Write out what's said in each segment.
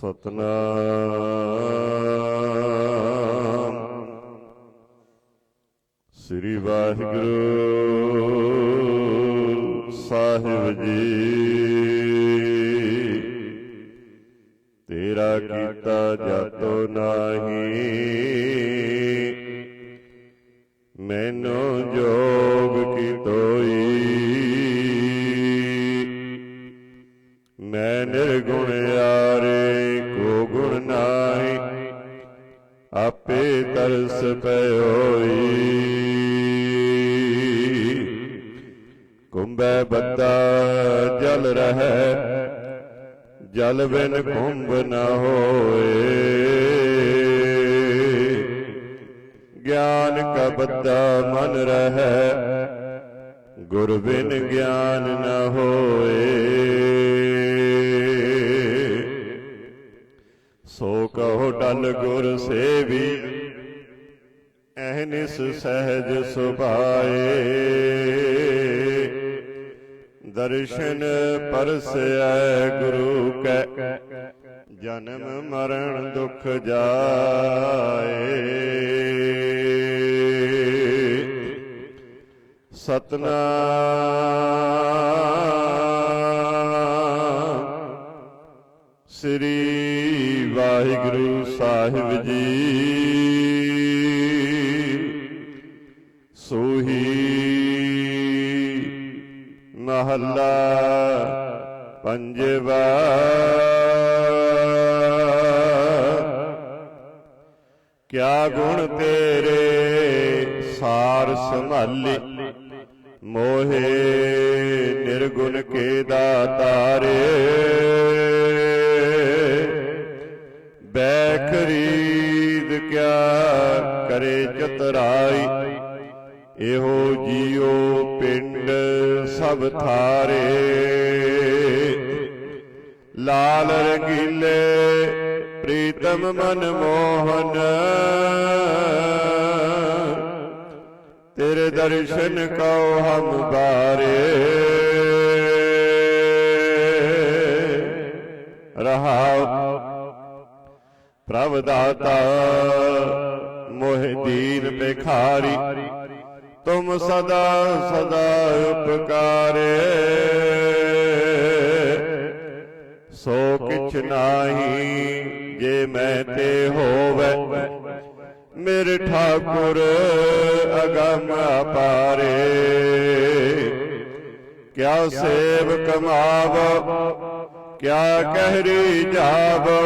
ਸਤਨਾਮ। ਸ੍ਰੀ ਵਾਹਿਗੁਰੂ ਸਾਹਿਬ ਜੀ। ਤੇਰਾ ਕੀਤਾ ਜਾਤੋ ਨਾਹੀ। ਮੈਨੂੰ ਜੋਗ ਕੀ ਤੋਈ ਮੈਂ ਨਿਰਗੁਣ ਯਾਰੇ ਨਾਹੀ, ਆਪੇ ਤਰਸ ਪਇਓਈ ਕੁੰਭੈ ਬੱਦਾ ਜਲ ਰਹਿ, ਜਲ ਬਿਨ ਕੁੰਭ ਨ ਹੋਏ। ਗਿਆਨ ਕਾ ਬੱਦਾ ਮਨ ਰਹਿ, ਗੁਰ ਬਿਨ ਗਿਆਨ ਨ ਹੋਏ। ਸੋ ਕਹੋ ਟਲ ਗੁਰ ਸੇਵੀ ਐਹਨਿਸ ਸਹਿਜ ਸੁਭਾਏ। ਦਰਸ਼ਨ ਪਰਸੈ ਗੁਰੂ ਕੈ, ਜਨਮ ਮਰਨ ਦੁਖ ਜਾਏ। ਸਤਨਾਮ ਸ੍ਰੀ ਵਾਹਿਗੁਰੂ ਸਾਹਿਬ ਜੀ। ਸੋਹੀ ਮਹੱਲਾ ਪੰਜਵਾ। ਕਿਆ ਗੁਣ ਤੇਰੇ ਸਾਰ ਸੰਭਾਲੀ। ਮੋਹੇ ਨਿਰਗੁਣ ਕੇ ਦਾਤਾਰੇ। ਬੈ ਖਰੀਦ ਕਿਆ ਕਰੇ ਚਤਰਾਈ। ਇਹੋ ਜੀਉ ਪਿੰਡ ਸਭ ਥਾਰੇ। ਲਾਲ ਰੰਗੀਲੇ ਪ੍ਰੀਤਮ ਮਨ ਮੋਹਨ ਤੇਰੇ ਦਰਸ਼ਨ ਕਉ ਹਮ ਬਾਰੇ। ਰਹਾਉ ਪ੍ਰਭ ਦਾਤਾ ਮੋਹ ਦੀਨ ਬਿਖਾਰੀ ਤੁਮ ਸਦਾ ਸਦਾ ਉਪਕਾਰੇ। ਸੋ ਕਿਛ ਨਾਹੀ ਜੇ ਮੈਂ ਤੇ ਹੋਵੇ, ਮੇਰੇ ਠਾਕੁਰ ਅਗਮ ਅਪਾਰੇ। ਕਿਆ ਸੇਵ ਕਮਾਵ ਕਿਆ ਕਹਿਰੀ ਜਾਵੋ।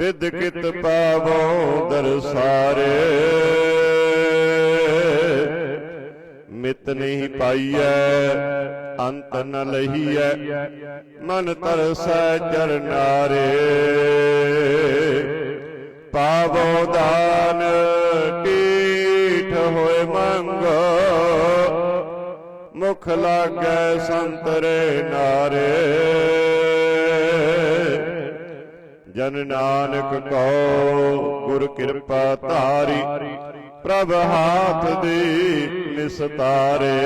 ਬਿਦ ਕਿਤ ਪਾਵੋ ਦਰਸਾਰੇ ਮਿਤ ਨਹੀਂ ਪਾਈਐ ਅੰਤ ਨ ਲਹੀਐ ਮਨ ਤਰਸੈ ਚਰਨਾਰੇ ਪਾਵੋ ਦਾਨ ਟੀਠ ਹੋਏ ਮੰਗ। ਮੁਖ ਲਾਗੈ ਸੰਤਰੇ ਨਾਰੇ। ਜਨ ਨਾਨਕ ਕੋ ਗੁਰ ਕਿਰਪਾ ਧਾਰੀ, ਪ੍ਰਭ ਹਾਥ ਦੀ ਨਿਸਤਾਰੇ।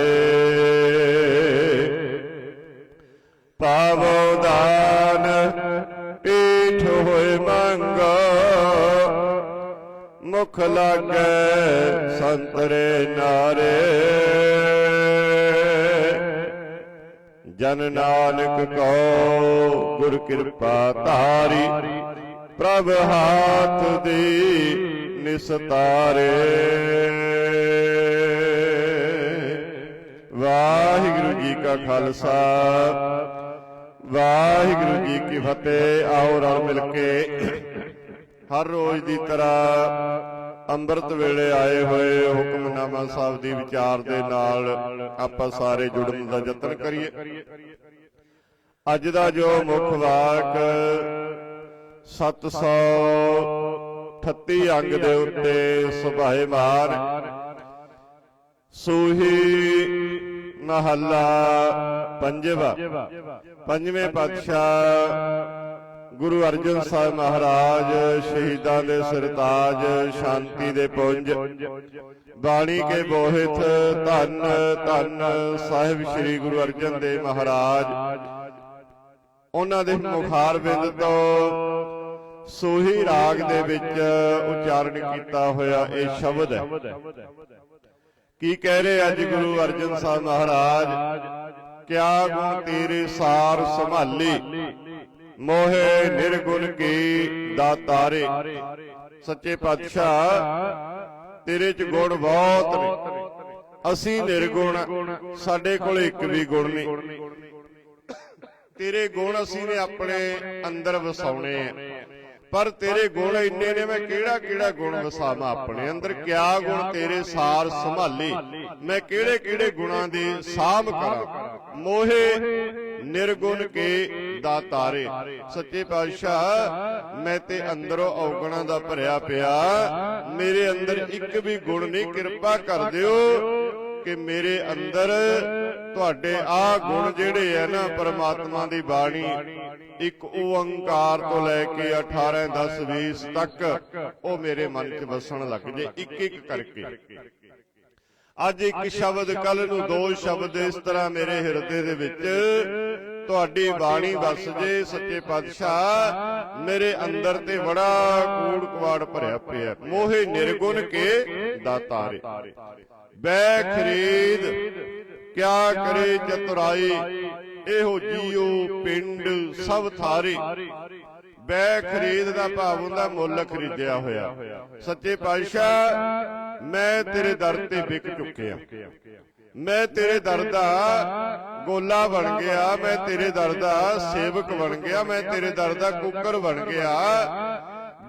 ਪਾਵੋ ਦਾਨ, ਪੀਠ ਹੋਏ ਮੰਗ, ਮੁਖ ਲਾਗੈ ਸੰਤਰੇ ਨਾਰੇ। ਜਨ ਨਾਨਕ ਕੋ ਗੁਰ ਕਿਰਪਾ ਧਾਰੀ, ਪ੍ਰਭ ਹਾਥ ਦੀ ਨਿਸਤਾਰੇ ਵਾਹਿਗੁਰੂ ਜੀ ਕਾ ਖਾਲਸਾ, ਵਾਹਿਗੁਰੂ ਜੀ ਕੀ ਫਤਿਹ। ਆਓ ਰਲ ਮਿਲ ਕੇ ਹਰ ਰੋਜ਼ ਦੀ ਤਰ੍ਹਾਂ ਅੰਮ੍ਰਿਤ ਵੇਲੇ ਆਏ ਹੋਏ ਹੁਕਮਨਾਮਾ ਸਾਹਿਬ ਦੀ ਵਿਚਾਰ ਦੇ ਨਾਲ ਆਪਾਂ ਸਾਰੇ ਜੁੜਨ ਦਾ ਯਤਨ ਕਰੀਏ। ਅੱਜ ਦਾ ਜੋ ਮੁੱਖ ਵਾਕ 738 ਅੰਗ ਦੇ ਉੱਤੇ ਸੁਭਾਏਮਾਨ ਸੂਹੀ ਮਹੱਲਾ ਪੰਜਵਾ। ਪੰਜਵੇਂ ਪਾਤਸ਼ਾਹ ਗੁਰੂ ਅਰਜਨ ਸਾਹਿਬ ਮਹਾਰਾਜ, ਸ਼ਹੀਦਾਂ ਦੇ ਸਰਤਾਜ, ਸ਼ਾਂਤੀ ਦੇ ਪੁੰਜ। ਬਾਣੀ ਕੇ ਬੋਹਿਤ ਧੰਨ ਧੰਨ ਸਾਹਿਬ ਸ੍ਰੀ ਗੁਰੂ ਅਰਜਨ ਦੇਵ ਮਹਾਰਾਜ। ਉਹਨਾਂ ਦੇ ਮੁਖਾਰ ਤੋਂ ਸੋਹੀ ਰਾਗ ਦੇ ਵਿੱਚ ਉਚਾਰਨ ਕੀਤਾ ਹੋਇਆ ਇਹ ਸ਼ਬਦ ਹੈ। ਕੀ ਕਹਿ ਰਹੇ ਅੱਜ ਗੁਰੂ ਅਰਜਨ ਸਾਹਿਬ ਮਹਾਰਾਜ? ਕਿਆ ਗੁਣ ਤੇਰੇ ਸਾਰ ਸੰਭਾਲੀ? ਮੋਹਿ ਨਿਰਗੁਣ ਕੀ ਦਾਤਾਰੇ। ਸੱਚੇ ਪਾਤਸ਼ਾਹ ਤੇਰੇ ਚ ਗੁਣ ਬਹੁਤ ਨੇ। ਅਸੀਂ ਨਿਰਗੁਣ ਸਾਡੇ ਕੋਲ ਇੱਕ ਵੀ ਗੁਣ ਨਹੀਂ। ਤੇਰੇ ਗੁਣ ਅਸੀਂ ਨੇ ਆਪਣੇ ਅੰਦਰ ਵਸਾਉਣੇ ਆ। ਪਰ ਤੇਰੇ ਗੁਣ ਇੰਨੇ ਨੇ ਮੈਂ ਕਿਹੜਾ ਕਿਹੜਾ ਗੁਣ ਵਸਾਵਾਂ ਆਪਣੇ ਅੰਦਰ? ਕਿਆ ਗੁਣ ਤੇਰੇ ਸਾਰ ਸੰਭਾਲੀ? ਮੈਂ ਕਿਹੜੇ ਕਿਹੜੇ ਗੁਣਾਂ ਦੀ ਸਾਂਭ ਕਰਾਂ? ਮੋਹੇ ਨਿਰਗੁਣ ਕੇ ਦਾਤਾਰੇ। ਸੱਚੇ ਪਾਤਸ਼ਾਹ ਮੈਂ ਤੇ ਅੰਦਰੋਂ ਔਗਣਾਂ ਦਾ ਭਰਿਆ ਪਿਆ। ਮੇਰੇ ਅੰਦਰ ਇੱਕ ਵੀ ਗੁਣ ਨਹੀਂ ਕਿਰਪਾ ਕਰ ਦਿਓ ਕਿ ਮੇਰੇ ਅੰਦਰ ਤੁਹਾਡੇ ਆ ਗੁਣ ਜਿਹੜੇ ਆ ਨਾ ਪਰਮਾਤਮਾ ਦੀ ਬਾਣੀ ਇੱਕ ਓੰਕਾਰ ਤੋਂ ਲੈ ਕੇ 18 10 20 ਤੱਕ ਉਹ ਮੇਰੇ ਮਨ 'ਚ ਵਸਣ ਲੱਗ ਜੇ ਇੱਕ ਇੱਕ ਕਰਕੇ। ਅੱਜ ਇੱਕ ਸ਼ਬਦ ਕੱਲ ਨੂੰ ਦੋ ਸ਼ਬਦ ਇਸ ਤਰ੍ਹਾਂ ਮੇਰੇ ਹਿਰਦੇ ਦੇ ਵਿੱਚ ਤੁਹਾਡੀ ਬਾਣੀ ਵਸ ਜੇ ਸੱਚੇ ਪਾਤਸ਼ਾਹ ਮੇਰੇ ਅੰਦਰ ਤੇ ਬੜਾ ਕੂੜ ਕਵਾੜ ਭਰਿਆ ਪਿਆ। ਮੋਹੇ ਨਿਰਗੁਣ ਕੇ ਦਾਤਾਰੇ। ਬੈ ਖਰੀਦ। ਕਿਆ ਕਰੇ ਚਤੁਰਾਈ? ਇਹੋ ਜੀਉ ਪਿੰਡ ਸਭ ਥਾਰੇ। ਬੈ ਖਰੀਦ ਦਾ ਭਾਵ ਹੁੰਦਾ ਮੁੱਲ ਖਰੀਦਿਆ ਹੋਇਆ। ਸੱਚੇ ਪਾਤਸ਼ਾਹ ਮੈਂ ਤੇਰੇ ਦਰ ਤੇ ਵਿਕ ਚੁੱਕਿਆ। ਮੈਂ ਤੇਰੇ ਦਰ ਦਾ ਗੋਲਾ ਬਣ ਗਿਆ ਮੈਂ ਤੇਰੇ ਦਰ ਦਾ ਸੇਵਕ ਬਣ ਗਿਆ ਮੈਂ ਤੇਰੇ ਦਰ ਦਾ ਕੁੱਕਰ ਬਣ ਗਿਆ।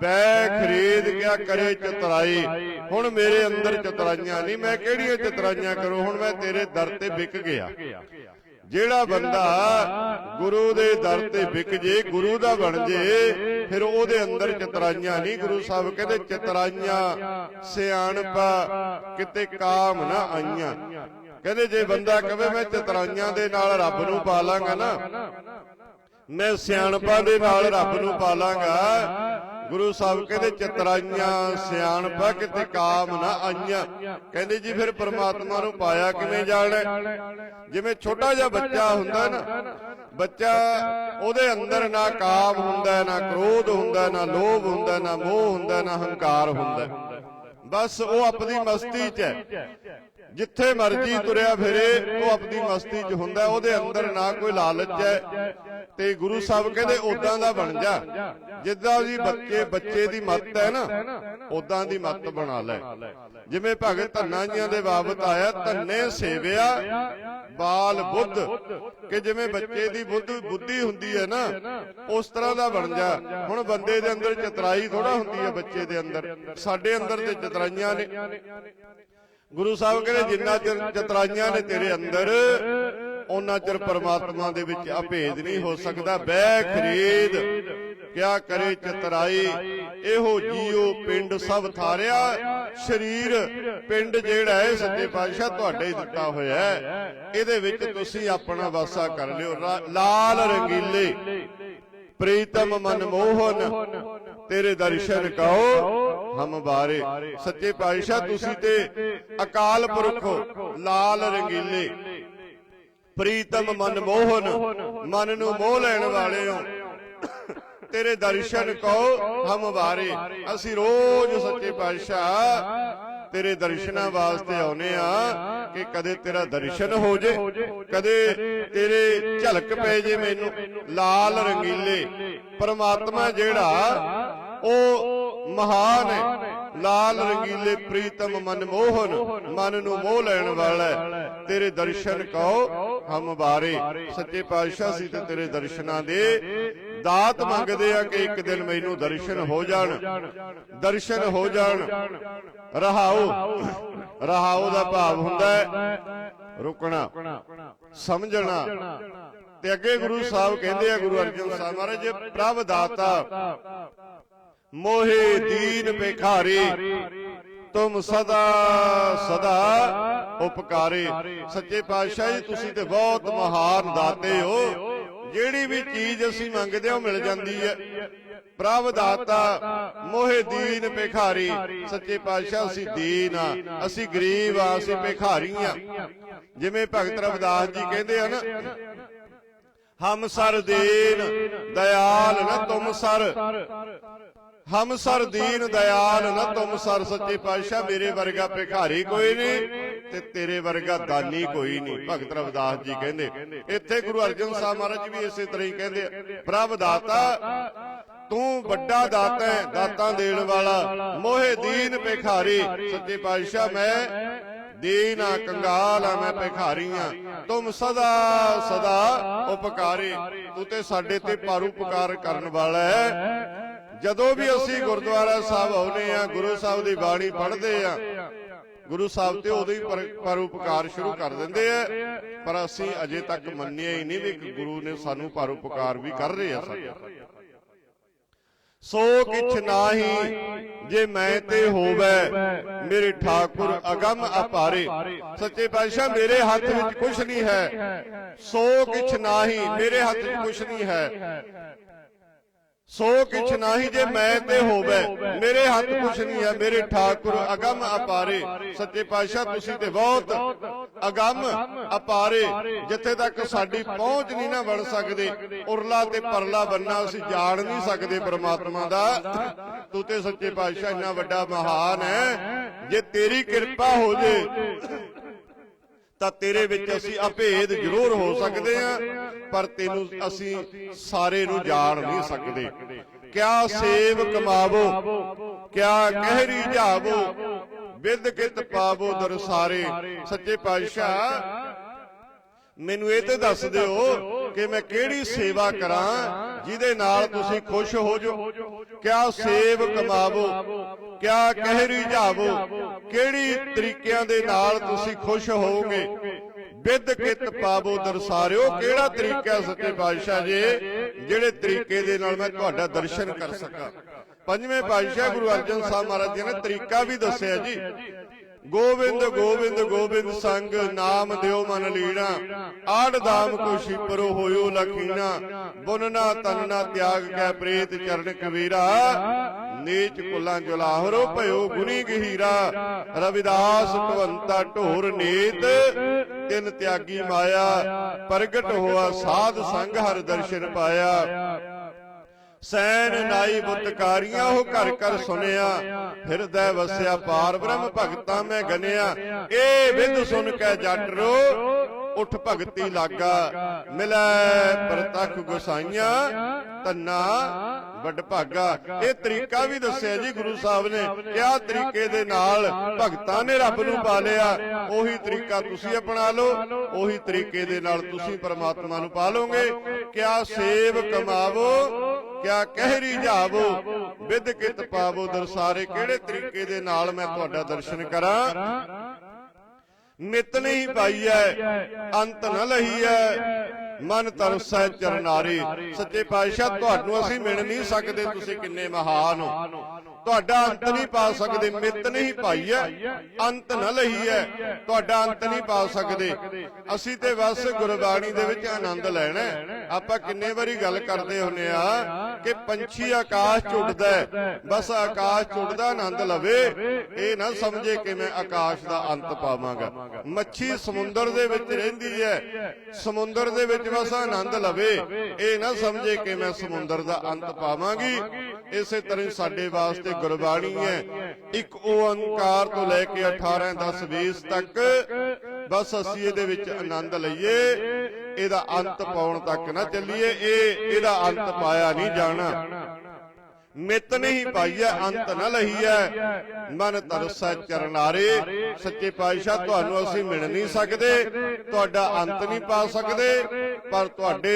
ਬੈ ਖਰੀਦ ਕਿਆ ਕਰੇ ਚਤਰਾਈ। ਹੁਣ ਮੇਰੇ ਅੰਦਰ ਚਤਰਾਈਆਂ ਨਹੀਂ, ਮੈਂ ਕਿਹੜੀਆਂ ਚਤਰਾਈਆਂ ਕਰੂੰ? ਹੁਣ ਮੈਂ ਤੇਰੇ ਦਰ ਤੇ ਵਿਕ ਗਿਆ। ਜਿਹੜਾ ਬੰਦਾ ਗੁਰੂ ਦੇ ਦਰ ਤੇ ਵਿਕ ਜੇ, ਗੁਰੂ ਦਾ ਬਣ ਜੇ, ਫਿਰ ਉਹਦੇ ਅੰਦਰ ਚਤਰਾਈਆਂ ਨਹੀਂ। ਗੁਰੂ ਸਾਹਿਬ ਕਹਿੰਦੇ, ਚਤਰਾਈਆਂ ਸਿਆਣਪਾ, ਕਿਤੇ ਕਾਮ ਨਾ ਆਈਆਂ। ਕਹਿੰਦੇ, ਜੇ ਬੰਦਾ ਕਵੇ, ਮੈਂ ਚਤਰਾਈਆਂ ਦੇ ਨਾਲ ਰੱਬ ਨੂੰ ਪਾ ਲਾਂਗਾ ਨਾ, ਮੈਂ ਸਿਆਣਪਾਂ ਦੇ ਨਾਲ ਰੱਬ ਨੂੰ ਪਾਲਾਂਗਾ ਗੁਰੂ ਸਾਹਿਬ ਕਹਿੰਦੇ ਚਤਰਾਈਆਂ ਸਿਆਣਪਾ ਕਿਤੇ ਕਾਮ ਨਾ ਆਈਆਂ ਕਹਿੰਦੇ ਜੀ ਫਿਰ ਪ੍ਰਮਾਤਮਾ ਨੂੰ ਪਾਇਆ ਕਿਵੇਂ ਜਾਣਾ? ਜਿਵੇਂ ਛੋਟਾ ਜਿਹਾ ਬੱਚਾ ਹੁੰਦਾ ਨਾ ਬੱਚਾ ਉਹਦੇ ਅੰਦਰ ਨਾ ਕਾਮ ਹੁੰਦਾ ਨਾ ਕ੍ਰੋਧ ਹੁੰਦਾ ਨਾ ਲੋਭ ਹੁੰਦਾ ਨਾ ਮੋਹ ਹੁੰਦਾ ਨਾ ਹੰਕਾਰ ਹੁੰਦਾ ਬਸ ਉਹ ਆਪਣੀ ਮਸਤੀ 'ਚ ਹੈ। ਜਿੱਥੇ ਮਰਜ਼ੀ ਤੁਰਿਆ ਫਿਰੇ ਉਹ ਆਪਣੀ ਮਸਤੀ 'ਚ ਹੁੰਦਾ ਉਹਦੇ ਅੰਦਰ ਨਾ ਕੋਈ ਲਾਲਚ ਹੈ। ਤੇ ਗੁਰੂ ਸਾਹਿਬ ਕਹਿੰਦੇ ਉਦਾਂ ਦਾ ਬਣ ਜਾ। ਜਿੱਦਾਂ ਦੀ ਬੱਚੇ ਬੱਚੇ ਦੀ ਮੱਤ ਹੈ ਨਾ ਉਦਾਂ ਦੀ ਮੱਤ ਬਣਾ ਲੈ। ਜਿਵੇਂ ਭਗਤ ਧੰਨਾ ਜੀਆਂ ਦੇ ਬਾਬਤ ਆਇਆ ਧੰਨੇ ਸੇਵਿਆ ਬਾਲ ਬੁੱਧ ਕਿ ਜਿਵੇਂ ਬੱਚੇ ਦੀ ਬੁੱਧ ਬੁੱਧੀ ਹੁੰਦੀ ਹੈ ਨਾ ਉਸ ਤਰ੍ਹਾਂ ਦਾ ਬਣ ਜਾ। ਹੁਣ ਬੰਦੇ ਦੇ ਅੰਦਰ ਚਤਰਾਈ ਥੋੜਾ ਹੁੰਦੀ ਹੈ ਬੱਚੇ ਦੇ ਅੰਦਰ। ਸਾਡੇ ਅੰਦਰ ਤੇ ਚਤਰਾਈਆਂ ਨੇ ਗੁਰੂ ਸਾਹਿਬ ਕਹਿੰਦੇ, ਜਿੰਨਾ ਚਿਰ ਚਤਰਾਈਆਂ ਨੇ ਤੇਰੇ ਅੰਦਰ, ਉਹਨਾਂ ਚਿਰ ਪਰਮਾਤਮਾ ਦੇ ਵਿੱਚ ਅਭੇਦ ਨਹੀਂ ਹੋ ਸਕਦਾ। ਬੈ ਖਰੀਦ, ਕਿਆ ਕਰੇ ਚਤਰਾਈ? ਇਹੋ ਜੀਉ ਪਿੰਡ ਸਭ ਥਾਰਿਆ। ਸਰੀਰ ਪਿੰਡ ਜਿਹੜਾ ਹੈ, ਸੱਚੇ ਪਾਤਸ਼ਾਹ ਤੁਹਾਡੇ ਹੀ ਦਿੱਤਾ ਹੋਇਆ ਹੈ। ਇਹਦੇ ਵਿੱਚ ਤੁਸੀਂ ਆਪਣਾ ਵਾਸਾ ਕਰ ਲਿਓ। ਲਾਲ ਰੰਗੀਲੇ, ਪ੍ਰੀਤਮ ਮਨਮੋਹਨ, ਤੇਰੇ ਦਰਸ਼ਨ ਕਹੋ ਹਮ ਬਾਰੇ। ਸੱਚੇ ਪਾਤਸ਼ਾਹ ਤੁਸੀਂ ਤੇ ਅਕਾਲ ਪੁਰਖ ਲਾਲ ਰੰਗੀਲੇ। ਪ੍ਰੀਤਮ ਮਨ ਮੋਹਨ ਮਨ ਨੂੰ ਮੋਹ ਲੈਣ ਵਾਲੇ ਹੋ। ਤੇਰੇ ਦਰਸ਼ਨ ਕਹੋ ਹਮ ਬਾਰੇ। ਅਸੀਂ ਰੋਜ਼ ਸੱਚੇ ਪਾਤਸ਼ਾਹ ਤੇਰੇ ਦਰਸ਼ਨਾਂ ਵਾਸਤੇ ਆਉਨੇ ਆ ਕਿ ਕਦੇ ਤੇਰਾ ਦਰਸ਼ਨ ਹੋ ਜੇ ਕਦੇ ਤੇਰੇ ਝਲਕ ਪੈ ਜੇ ਮੈਨੂੰ। ਲਾਲ ਰੰਗੀਲੇ। ਪਰਮਾਤਮਾ ਜਿਹੜਾ ਉਹ ਮਹਾਨ ਹੈ। ਲਾਲ ਰੰਗੀਲੇ ਪ੍ਰੀਤਮ ਮਨ ਮੋਹਨ ਮਨ ਨੂੰ ਮੋਹ ਲੈਣ ਵਾਲਾ ਹੈ। ਤੇਰੇ ਦਰਸ਼ਨ ਕਹੋ ਹਮ ਬਾਰੇ। ਸੱਚੇ ਪਾਤਸ਼ਾਹ ਸੀ ਤੇ ਤੇਰੇ ਦਰਸ਼ਨਾਂ ਦੇ ਦਾਤ ਮੰਗਦੇ ਆ ਕਿ ਇੱਕ ਦਿਨ ਮੈਨੂੰ ਦਰਸ਼ਨ ਹੋ ਜਾਣ। ਦਰਸ਼ਨ ਹੋ ਜਾਣ। ਰਹਾਓ। ਰਹਾਓ। ਦਾ ਭਾਵ ਹੁੰਦਾ ਹੈ। ਰੁਕਣਾ। ਸਮਝਣਾ। ਤੇ ਅੱਗੇ ਗੁਰੂ ਸਾਹਿਬ ਕਹਿੰਦੇ ਆ ਗੁਰੂ ਅਰਜਨ ਸਾਹਿਬ ਮਹਾਰਾਜ ਜੇ ਪ੍ਰਭ ਦਾਤਾ। ਮੋਹੇ ਦੀਨ ਭਿਖਾਰੀ। ਤੁਮ ਸਦਾ ਸਦਾ ਉਪਕਾਰੀ। ਸੱਚੇ ਪਾਤਸ਼ਾਹ ਜੀ, ਤੁਸੀਂ ਤੇ ਬਹੁਤ ਮਹਾਨ ਦਾਤੇ ਹੋ। ਜਿਹੜੀ ਵੀ ਚੀਜ਼ ਅਸੀਂ ਮੰਗਦੇ ਹਾਂ, ਉਹ ਮਿਲ ਜਾਂਦੀ ਹੈ। ਪ੍ਰਭ ਦਾਤਾ, ਮੋਹੇ ਦੀਨ ਭਿਖਾਰੀ। ਸੱਚੇ ਪਾਤਸ਼ਾਹ, ਅਸੀਂ ਦੀਨ ਆ। ਅਸੀਂ ਗਰੀਬ ਆ, ਅਸੀਂ ਭਿਖਾਰੀ ਆ। ਜਿਵੇਂ ਭਗਤ ਰਵਿਦਾਸ ਜੀ ਕਹਿੰਦੇ ਆ ਨਾ ਹਮ ਸਰ ਦੀਨ, ਦਇਆਲ ਨ ਤੁਮ ਸਰ। ਹਮ ਸਰ ਦੀਨ ਦਇਆਲ ਨ ਤੁਮ ਸਰ ਸੱਚੇ ਪਾਤਸ਼ਾਹ ਮੇਰੇ ਵਰਗਾ ਭਿਖਾਰੀ ਕੋਈ ਨਹੀਂ ਤੇ ਤੇਰੇ ਵਰਗਾ ਦਾਨੀ ਕੋਈ ਨਹੀਂ। ਭਗਤ ਰਵਿਦਾਸ ਜੀ ਕਹਿੰਦੇ ਇੱਥੇ ਗੁਰੂ ਅਰਜਨ ਸਾਹਿਬ ਮਹਾਰਾਜ ਵੀ ਇਸੇ ਤਰ੍ਹਾਂ ਹੀ ਕਹਿੰਦੇ ਪ੍ਰਭ ਦਾਤਾ ਤੂੰ ਵੱਡਾ ਦਾਤਾ ਹੈ ਦਾਤਾਂ ਦੇਣ ਵਾਲਾ ਮੋਹਿ ਦੀਨ ਭਿਖਾਰੀ ਸੱਚੇ ਪਾਤਸ਼ਾਹ ਮੈਂ ਦੀਨ ਆ ਕੰਗਾਲ ਆ ਮੈਂ ਭਿਖਾਰੀ ਆ। ਤੁਮ ਸਦਾ ਸਦਾ ਉਪਕਾਰੀ। ਤੂੰ ਤੇ ਸਾਡੇ ਤੇ ਪਰਉਪਕਾਰ ਕਰਨ ਵਾਲਾ ਹੈ। ਜਦੋਂ ਵੀ ਅਸੀਂ ਗੁਰਦੁਆਰਾ ਸਾਹਿਬ ਆਉਨੇ ਆ ਗੁਰੂ ਸਾਹਿਬ ਦੀ ਬਾਣੀ ਪੜ੍ਹਦੇ ਆ ਗੁਰੂ ਸਾਹਿਬ ਤੇ ਉਦੋਂ ਹੀ ਪਰ- ਪਰਉਪਕਾਰ ਸ਼ੁਰੂ ਕਰ ਦਿੰਦੇ ਆ। ਪਰ ਅਸੀਂ ਅਜੇ ਤੱਕ ਮੰਨਿਆ ਹੀ ਨਹੀਂ ਵੀ ਗੁਰੂ ਨੇ ਸਾਨੂੰ ਪਰਉਪਕਾਰ ਵੀ ਕਰ ਰਹੇ ਆ ਸਾਡੇ। ਸੋ ਕਿਛ ਨਾਹੀ ਜੇ ਮੈਂ ਤੇ ਹੋਵੇ ਮੇਰੇ ਠਾਕੁਰ ਅਗੰਮ ਅਪਾਰੇ। ਸੱਚੇ ਪਾਤਸ਼ਾਹ ਮੇਰੇ ਹੱਥ ਵਿੱਚ ਕੁਝ ਨਹੀਂ ਹੈ। ਸੋ ਕਿਛ ਨਾਹੀ ਮੇਰੇ ਹੱਥ ਵਿੱਚ ਕੁਝ ਨਹੀਂ ਹੈ। ਸੋ ਕਿਛ ਨਾਹੀ ਜੇ ਮੈਂ ਤੇ ਹੋਵੇ ਮੇਰੇ ਹੱਥ ਕੁਛ ਨਹੀਂ ਹੈ ਮੇਰੇ ਠਾਕੁਰ ਅਗੰਮ ਅਪਾਰੇ। ਸੱਚੇ ਪਾਤਸ਼ਾਹ ਤੁਸੀਂ ਤੇ ਬਹੁਤ ਅਗੰਮ ਅਪਾਰੇ। ਜਿੱਥੇ ਤੱਕ ਸਾਡੀ ਪਹੁੰਚ ਨਹੀਂ ਨਾ ਬਣ ਸਕਦੇ ਉਰਲਾ ਤੇ ਪਰਲਾ ਬੰਨਾ ਅਸੀਂ ਜਾਣ ਨਹੀਂ ਸਕਦੇ ਪ੍ਰਮਾਤਮਾ ਦਾ। ਤੂੰ ਤੇ ਸੱਚੇ ਪਾਤਸ਼ਾਹ ਇੰਨਾ ਵੱਡਾ ਮਹਾਨ ਹੈ। ਜੇ ਤੇਰੀ ਕਿਰਪਾ ਹੋ ਜੇ। ਤਾਂ ਤੇਰੇ ਵਿੱਚ ਅਸੀਂ ਅਭੇਦ ਜ਼ਰੂਰ ਹੋ ਸਕਦੇ ਹਾਂ ਪਰ ਤੈਨੂੰ ਅਸੀਂ ਸਾਰੇ ਨੂੰ ਜਾਣ ਨਹੀਂ ਸਕਦੇ। ਕਿਆ ਸੇਵ ਕਮਾਵੋ ਕਿਆ ਕਹਿਰੀ ਜਾਵੋ ਵਿਦ ਕਿਤ ਪਾਵੋ ਦਰਸਾਰੇ ਸੱਚੇ ਪਾਤਸ਼ਾਹ ਮੈਨੂੰ ਇਹ ਤੇ ਦੱਸ ਦਿਓ ਕਿ ਮੈਂ ਕਿਹੜੀ ਸੇਵਾ ਕਰਾਂ। ਜਿਹਦੇ ਨਾਲ ਤੁਸੀਂ ਖੁਸ਼ ਹੋ ਜਾਓ। ਕਿਆ ਸੇਵ ਕਮਾਵੋ ਕਿਆ ਕਹਿਰੀ ਜਾਵੋ ਕਿਹੜੀ ਤਰੀਕਿਆਂ ਦੇ ਨਾਲ ਤੁਸੀਂ ਖੁਸ਼ ਹੋਵੋਗੇ? ਵਿਦ ਕਿਤ ਪਾਵੋ ਦਰਸਾਰਿਓ ਕਿਹੜਾ ਤਰੀਕਾ ਸੱਚੇ ਪਾਤਸ਼ਾਹ ਜੀ? ਜਿਹੜੇ ਤਰੀਕੇ ਦੇ ਨਾਲ ਮੈਂ ਤੁਹਾਡਾ ਦਰਸ਼ਨ ਕਰ ਸਕਾਂ। ਪੰਜਵੇਂ ਪਾਤਸ਼ਾਹ ਗੁਰੂ ਅਰਜਨ ਸਾਹਿਬ ਮਹਾਰਾਜ ਜੀ ਨੇ ਤਰੀਕਾ ਵੀ ਦੱਸਿਆ ਜੀ। ਗੋਬਿੰਦ ਗੋਬਿੰਦ ਗੋਬਿੰਦ ਸੰਗ ਨਾਮ ਦਿਓ ਮਨ ਲੀਣਾ। ਆੜ ਦਾਮ ਕੋ ਛਿਪਰੋ ਹੋਇਓ ਲਖੀਣਾ ਬੁਨਨਾ ਤਨਨਾ ਤਿਆਗ ਕੈ ਪ੍ਰੇਤ ਚਰਨ ਕਬੀਰਾ। ਨੀਚ ਕੁਲਾਂ ਜੁਲਾਹਰੋ ਭਇਓ ਗੁਨੀ ਗਹੀਰਾ। ਰਵਿਦਾਸ ਭਵੰਤਾ ਢੋਰ ਨੀਤ। ਤਿਨ ਤਿਆਗੀ ਮਾਇਆ। ਪ੍ਰਗਟ ਹੋਆ ਸਾਧ ਸੰਗ ਹਰ ਦਰਸ਼ਨ ਪਾਇਆ। ਸੈਨ ਨਾਈ ਬੁੱਤਕਾਰੀਆਂ ਉਹ ਘਰ ਘਰ ਸੁਨਿਆ ਹਿਰਦੈ ਵਸਿਆ ਪਾਰ ਬ੍ਰਹਮ ਭਗਤਾ ਮੈਂ ਗਨਿਆ ਇਹ ਵਿਦ ਸੁਨ ਕੇ ਜੱਟ ਰੋ। ਉਠ ਭਗਤੀ ਲਾਗਾ। ਮਿਲੈ ਪ੍ਰਤਖ ਗੁਸਾਈਆਂ ਤੰਨਾ ਵੱਡ ਭਾਗਾ। ਇਹ ਤਰੀਕਾ ਵੀ ਦੱਸਿਆ ਜੀ ਗੁਰੂ ਸਾਹਿਬ ਨੇ। ਕਿਆ ਤਰੀਕੇ ਦੇ ਨਾਲ ਭਗਤਾਂ ਨੇ ਰੱਬ ਨੂੰ ਪਾ ਲਿਆ ਉਹੀ ਤਰੀਕਾ ਤੁਸੀਂ ਅਪਣਾ ਲਓ। ਉਹੀ ਤਰੀਕੇ ਦੇ ਨਾਲ ਤੁਸੀਂ ਪਰਮਾਤਮਾ ਨੂੰ ਪਾ ਲਓਗੇ ਕਿਆ ਸੇਵ ਕਮਾਵੋ। ਕਿਆ ਕਹਿਰੀ ਜਾਵੋ? ਵਿਦ ਕਿਤ ਪਾਵੋ ਦਰਸਾਰੇ? ਕਿਹੜੇ ਤਰੀਕੇ ਦੇ ਨਾਲ ਮੈਂ ਤੁਹਾਡਾ ਦਰਸ਼ਨ ਕਰਾਂ? ਨਿਤ ਨਹੀਂ ਪਾਈਐ, ਅੰਤ ਨ ਲਹੀਐ। ਮਨ ਤਰਸੈ ਚਰਨਾਰੀ ਸੱਚੇ ਪਾਤਸ਼ਾਹ, ਤੁਹਾਨੂੰ ਅਸੀਂ ਮਿਲ ਨਹੀਂ ਸਕਦੇ, ਤੁਸੀਂ ਕਿੰਨੇ ਮਹਾਨ ਹੋ। ਤੁਹਾਡਾ ਅੰਤ ਨਹੀਂ ਪਾ ਸਕਦੇ ਮਿੱਤ ਨਹੀਂ ਪਾਈ ਪਾਈਐ, ਅੰਤ ਨ ਲਹੀਐ। ਤੁਹਾਡਾ ਅੰਤ ਨਹੀਂ ਪਾ ਸਕਦੇ। ਅਸੀਂ ਤੇ ਬਸ ਗੁਰਬਾਣੀ ਦੇ ਵਿੱਚ ਆਨੰਦ ਲੈਣਾ। ਆਪਾਂ ਕਿੰਨੇ ਵਾਰੀ ਗੱਲ ਕਰਦੇ ਹੁੰਨੇ ਆ ਕਿ ਪੰਛੀ ਆਕਾਸ਼ 'ਚ ਉੱਡਦਾ ਬਸ ਆਕਾਸ਼ 'ਚ ਉੱਡਦਾ ਆਨੰਦ ਲਵੇ। ਇਹ ਨਾ ਸਮਝੇ ਕਿ ਮੈਂ ਆਕਾਸ਼ ਦਾ ਅੰਤ ਪਾਵਾਂਗਾ। ਮੱਛੀ ਸਮੁੰਦਰ ਦੇ ਵਿੱਚ ਰਹਿੰਦੀ ਹੈ। ਸਮੁੰਦਰ ਦੇ ਵਿੱਚ ਬਸ ਆਨੰਦ ਲਵੇ। ਇਹ ਨਾ ਸਮਝੇ ਕਿ ਮੈਂ ਸਮੁੰਦਰ ਦਾ ਅੰਤ ਪਾਵਾਂਗੀ। ਇਸੇ ਤਰ੍ਹਾਂ ਸਾਡੇ ਵਾਸਤੇ ਗੁਰਬਾਣੀ ਹੈ। ਇੱਕ ਓੰਕਾਰ ਤੋਂ ਲੈ ਕੇ 18 10 20 ਤੱਕ ਬਸ ਅਸੀਂ ਇਹਦੇ ਵਿੱਚ ਆਨੰਦ ਲਈਏ। ਇਹਦਾ ਅੰਤ ਪਾਉਣ ਤੱਕ ਨਾ ਚੱਲੀਏ। ਇਹ ਇਹਦਾ ਅੰਤ ਪਾਇਆ ਨਹੀਂ ਜਾਣਾ। ਮਿੱਤ ਨਹੀਂ ਪਾਈਐ ਅੰਤ ਨ ਲਹੀਐ ਮਨ ਤਰਸੈ ਚਰਨਾਰੇ। ਸੱਚੇ ਪਾਤਸ਼ਾਹ ਤੁਹਾਨੂੰ ਅਸੀਂ ਮਿਲ ਨਹੀਂ ਸਕਦੇ। ਤੁਹਾਡਾ ਅੰਤ ਨਹੀਂ ਪਾ ਸਕਦੇ। ਪਰ ਤੁਹਾਡੇ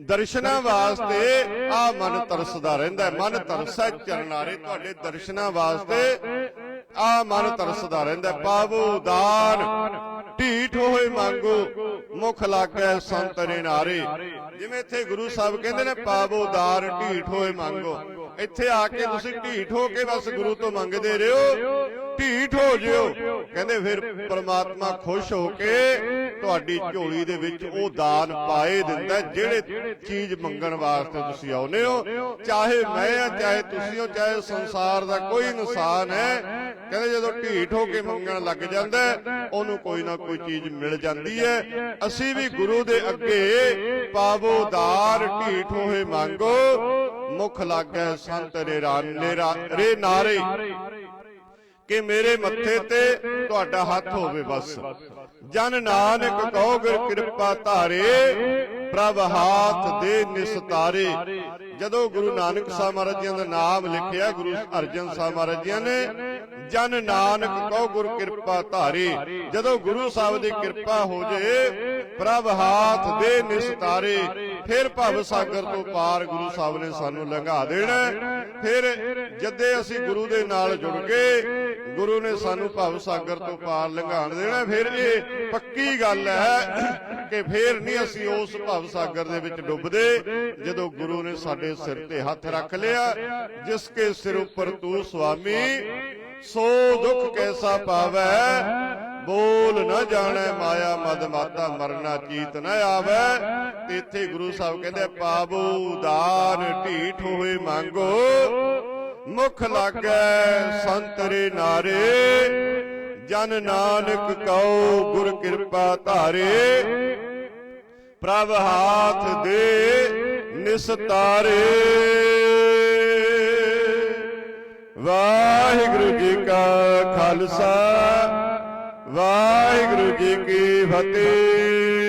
ਦਰਸ਼ਨਾਂ ਵਾਸਤੇ ਆ ਮਨ ਤਰਸਦਾ ਰਹਿੰਦਾ। ਮਨ ਤਰਸੈ ਚਰਨਾਰੇ। ਤੁਹਾਡੇ ਦਰਸ਼ਨਾਂ ਵਾਸਤੇ ਆ ਮਨ ਤਰਸਦਾ ਰਹਿੰਦਾ। ਪਾਵੋ ਦਾਨ। ਢੀਠ ਹੋਏ ਮੰਗੋ, ਮੁਖ ਲਾਗੈ ਸੰਤ ਨਾਰੇ। ਜਿਵੇਂ ਇੱਥੇ ਗੁਰੂ ਸਾਹਿਬ ਕਹਿੰਦੇ ਨੇ, ਪਾਵੋ ਦਾਰ, ਢੀਠ ਹੋਏ ਮੰਗੋ। ਇੱਥੇ ਆ ਕੇ ਤੁਸੀਂ ਢੀਠ ਹੋ ਕੇ ਬਸ ਗੁਰੂ ਤੋਂ ਮੰਗਦੇ ਰਹੋ। ਢੀਠ ਹੋ ਜਿਓ। ਕਹਿੰਦੇ ਫਿਰ ਪ੍ਰਮਾਤਮਾ ਖੁਸ਼ ਹੋ ਕੇ ਤੁਹਾਡੀ ਝੋਲੀ ਦੇ ਵਿੱਚ ਉਹ ਦਾਨ ਪਾਏ ਦਿੰਦਾ ਜਿਹੜੇ ਚੀਜ਼ ਮੰਗਣ ਵਾਸਤੇ ਤੁਸੀਂ ਆਉਨੇ ਹੋ। ਚਾਹੇ ਮੈਂ ਆ, ਚਾਹੇ ਤੁਸੀਂ ਹੋ, ਚਾਹੇ ਸੰਸਾਰ ਦਾ ਕੋਈ ਇਨਸਾਨ ਹੈ, ਕਹਿੰਦੇ ਜਦੋਂ ਢੀਠ ਹੋ ਕੇ ਮੰਗਣ ਲੱਗ ਜਾਂਦਾ ਉਹਨੂੰ ਕੋਈ ਨਾ ਕੋਈ ਚੀਜ਼ ਮਿਲ ਜਾਂਦੀ ਹੈ। ਅਸੀਂ ਵੀ ਗੁਰੂ ਦੇ ਅੱਗੇ ਪਾਵੋ ਦਾਰ ਢੀਠ ਹੋਏ ਮੰਗੋ। ਮੁਖ ਲਾਗੈ ਸੰਤ ਰੇ ਰਾਨੇ ਰੇ ਨਾਰੇ। ਕਿ ਮੇਰੇ ਮੱਥੇ ਤੇ ਤੁਹਾਡਾ ਹੱਥ ਹੋਵੇ ਬਸ। ਜਨ ਨਾਨਕ ਕਹੋ ਗੁਰ ਕਿਰਪਾ ਧਾਰੇ, ਪ੍ਰਭ ਹਾਥ ਦੇ ਨਿਸਤਾਰੇ ਜਦੋਂ ਗੁਰੂ ਨਾਨਕ ਸਾਹਿਬ ਮਹਾਰਾਜ ਜੀ ਦਾ ਨਾਮ ਲਿਖਿਆ, ਗੁਰੂ ਅਰਜਨ ਸਾਹਿਬ ਮਹਾਰਾਜ ਜੀ ਨੇ, ਜਨ ਨਾਨਕ ਕਹੋ ਗੁਰ ਕਿਰਪਾ ਧਾਰੇ। ਜਦੋਂ ਗੁਰੂ ਸਾਹਿਬ ਦੀ ਕਿਰਪਾ ਹੋ ਜੇ, ਪ੍ਰਭ ਹਾਥ ਦੇ ਨਿਸਤਾਰੇ ਫਿਰ ਭਵ ਸਾਗਰ ਤੋਂ ਪਾਰ ਗੁਰੂ ਸਾਹਿਬ ਨੇ ਸਾਨੂੰ ਲੰਘਾ ਦੇਣਾ। ਫਿਰ ਜਦੇ ਅਸੀਂ ਗੁਰੂ ਦੇ ਨਾਲ ਜੁੜ ਗਏ ਗੁਰੂ ਨੇ ਸਾਨੂੰ ਭਵ ਸਾਗਰ ਤੋਂ ਪਾਰ ਲੰਘਾਣ ਦੇਣਾ। ਫਿਰ ਇਹ ਪੱਕੀ ਗੱਲ ਹੈ ਕਿ ਫਿਰ ਨਹੀਂ ਅਸੀਂ ਉਸ ਭਵ ਸਾਗਰ ਦੇ ਵਿੱਚ ਡੁੱਬਦੇ, ਜਦੋਂ ਗੁਰੂ ਨੇ ਸਾਡੇ ਸਿਰ ਤੇ ਹੱਥ ਰੱਖ ਲਿਆ, ਜਿਸ ਕੇ ਸਿਰ ਉੱਪਰ ਤੂੰ ਸੁਆਮੀ, ਸੋ ਦੁੱਖ ਕੈਸਾ ਪਾਵੈ? ਬੋਲ ਨਾ ਜਾਣੈ ਮਾਇਆ ਮਦ ਮਾਤਾ, ਮਰਨਾ ਚੀਤ ਨਾ ਆਵੈ। ਤੇ ਇੱਥੇ ਗੁਰੂ ਸਾਹਿਬ ਕਹਿੰਦੇ ਪਾਵੋ ਦਾਨ ਢੀਠ ਹੋਏ ਮੰਗੋ। ਮੁਖ ਲਾਗੈ ਸੰਤਰੇ ਨਾਰੇ। ਜਨ ਨਾਨਕ ਕਉ ਗੁਰ ਕਿਰਪਾ ਧਾਰੇ। ਪ੍ਰਭ ਹਾਥ ਦੇ ਨਿਸਤਾਰੇ ਵਾਹਿਗੁਰੂ ਜੀ ਕਾ ਖਾਲਸਾ। ਵਾਹਿਗੁਰੂ ਜੀ ਕੀ ਫਤਿਹ।